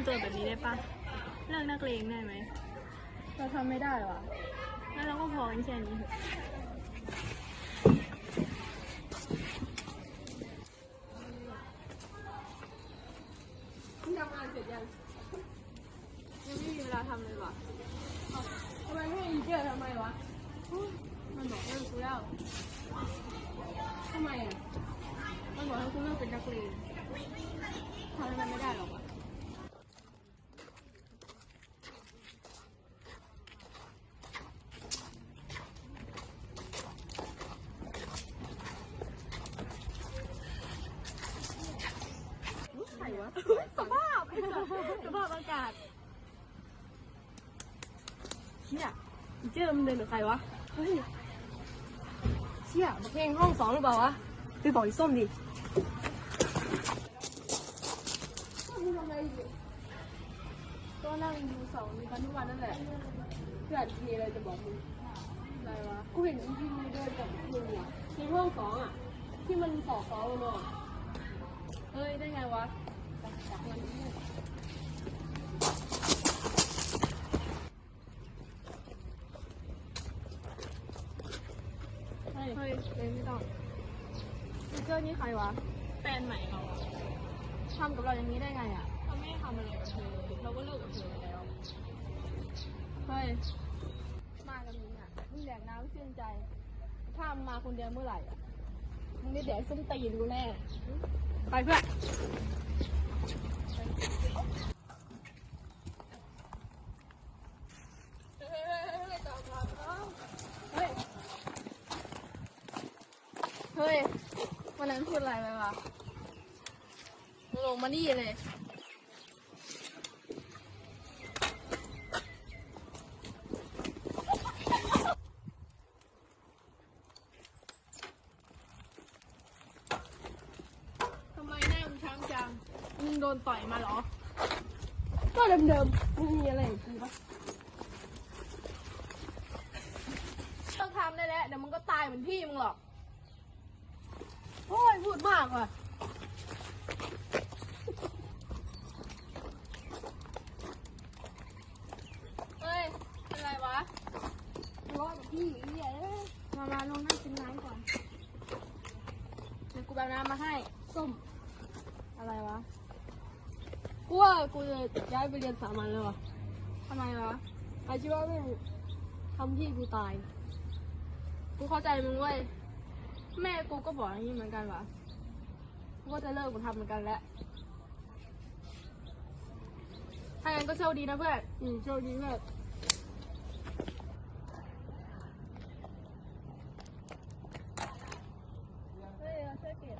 ำตัวแบบนี้ได้ปะเลิกนักเลงได้ไหม เราทำไม่ได้หรองั้นเราก็พอกันแค่นี้เถอะมึงทำงานเสร็จยัง ยังไม่มีเวลาทำเลยว่ะทำไมไม่ให้เจอทำไมวะ มันบอกเลิกกูแล้วทำไมอะ มันบอกให้กูเลิกเป็นนักเลงทำให้มันไม่ได้หรอกว่ะ ใครวะ สภาพไอ้ สภาพอากาศเชี่ยอีเจอมันเดินกับใครวะ เฮ้ยเชี่ยมาเพลงห้องสองหรือเปล่าวะ ไปบอกอีส้มดิมึงทำอะไรอยู่ก็นั่งดูเสาในกันทุกวันนั่นแหละเพื่อนมีอะไรจะบอกมึงอะไรวะ กูเห็นอีพีเดินกับมึงอะในห้องสองอะ ที่มันสอบสอบมาเฮ้ย ได้ไงวะเฮ้ยเฮ้ย เล่นไม่ต้องพีเจอร์นี่ใครวะแฟนใหม่เราอะทำกับเราอย่างนี้ได้ไงอะเราไม่ได้ทำอะไรกับเธอเราก็เลิกกับเธอไปแล้ว เฮ้ย มากับมึงอะมึงแดกน้ำชื่นใจ ถ้ามึงมาคนเดียวเมื่อไหร่อะมึงได้แดกส้มตีนกูแน่ ไปเพื่อน เฮ้ย เฮ้ย วันนั้นพูดอะไรไปวะมึงลงมานี่เลย ทำไมหน้ามึงช้ำจัง มึงโดนต่อยมาเหรอ ก็เดิมๆมึงมีอะไรกับกูปะต้องทำได้แล้วเดี๋ยวมึงก็ตายเหมือนพี่มึงหรอก โอ้ยพูดมากว่ะเฮ้ย เป็นไรวะร้อนกับพี่อีเหี้ยเอ้ยมามาลงนั่งกินน้ำก่อนเดี๋ยวกูแบบน้ำมาให้ ส้ม อะไรวะ กูว่ากูจะย้ายไปเรียนสามัญแล้วว่ะทำไมวะอาชีวะแม่งทำที่กูตาย กูเข้าใจมึงเว้ย แม่กูก็บอกอย่างนี้เหมือนกันวะกูก็จะเลิกกูทำเหมือนกันแหล้วถ้าอย่างนั้นก็โชคดีนะเพื่อนอืมโชคดีมากเฮ้ยเราช่วยเก็บ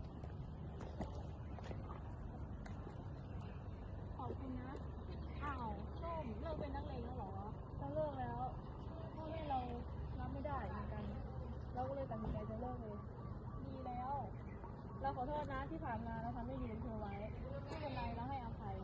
ขอบคุณนะอ้าวส้มเลิกเป็นนักเลงแล้วเหรอเราเลิกแล้วพ่อแม่เรารับไม่ได้เหมือนกัน เราก็เลยตัดสินใจจะเลิกเลย แล้ว เราขอโทษนะที่ผ่านมาเราทำไม่ดีเธอไว้ไม่เป็นไรเราให้อภัย